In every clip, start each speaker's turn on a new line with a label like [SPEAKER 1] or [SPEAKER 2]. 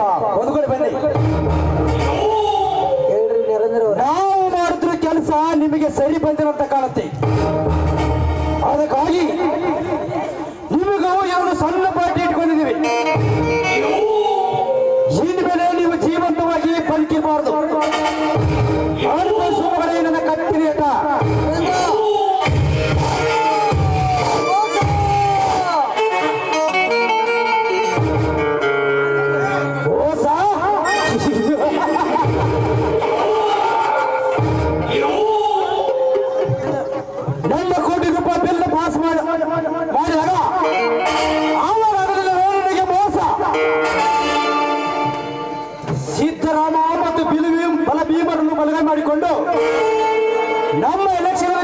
[SPEAKER 1] ಪಾಪ. ಬದುಕಡೆ ಬನ್ನಿ.
[SPEAKER 2] ಹೇಳ್ರಿ
[SPEAKER 1] ನಾವು ಮಾಡ್ತಿರೋ ಕೆಲಸ ನಿಮಗೆ ಸರಿ ಬಂದಿರೋ ಅಂತ ಕಾಣುತ್ತೆ. ಅದಕ್ಕಾಗಿ ಮಾಡಿಕೊಂಡು ನಮ್ಮ ಎಲೆಕ್ಷನ್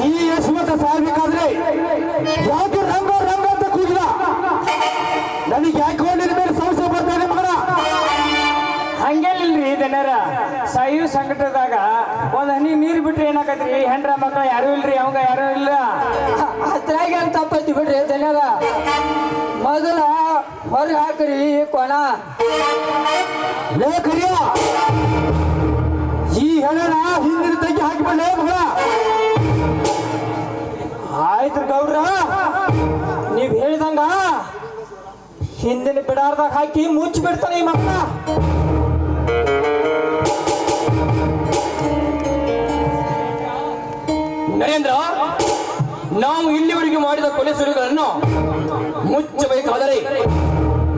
[SPEAKER 1] ಈ ಯಶಮತ ಸಾಯ್ಬೇಕಾದ್ರೆ ಯಾಕೆ ರಂಗ ರಂಗ ಅಂತ ಕೂಗಿಲ್ಲ ನನಗೆ ಯಾಕೋ ನಿನ್ನ ಮೇಲೆ ಸಂಶಯ ಬರ್ತದೆ ಮಗನ?
[SPEAKER 2] ಹಂಗೇನಿಲ್ರಿ ಜನರ ಸಾಯು ಸಂಕಟದಾಗ ಒಂದ್ ಹನಿ ನೀರ್ ಬಿಟ್ರಿ ಏನಾಕತ್ರಿ ಹೆಂಡ್ರ ಮಕ್ಕಳ ಯಾರು ಇಲ್ರಿ? ಅವಂಗ ಯಾರು ಇಲ್ಲ? ಅದ್ರಾಗ ಏನ್ ತಪ್ಪೈತಿ ಬಿಡ್ರಿ ಜನರ ಮೊದಲ ಹೊರಗೆ ಹಾಕ್ರಿ ಕೊಣ.
[SPEAKER 1] ಈ ಹೆಣ ಹಿಂದಿನ ತೆಗಿ ಹಾಕಿಬಿಡ್ಲೇ ಮಗ
[SPEAKER 2] ಆಯ್ತು ಗೌಡ್ರ, ನೀವ್ ಹೇಳಿದಂಗ ಹಿಂದಿನ ಬಿಡಾರ್ದಾಗ ಹಾಕಿ ಮುಚ್ಚಿ ಬಿಡ್ತಾನೆ ಈ ಮಕ್ಕಳ
[SPEAKER 3] ನರೇಂದ್ರ, ನಾವು ಇಲ್ಲಿವರೆಗೆ ಮಾಡಿದ ಕೊಲೆ ಸುರಿಗಳನ್ನು ಮುಚ್ಚಬೇಕಾದರೆ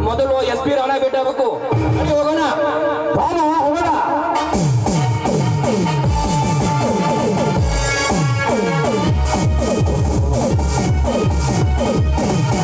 [SPEAKER 3] ಮೊದಲು ಎಸ್ ಪಿ ರಾಣ ಅಲ್ಲಿ ಹೋಗೋಣ.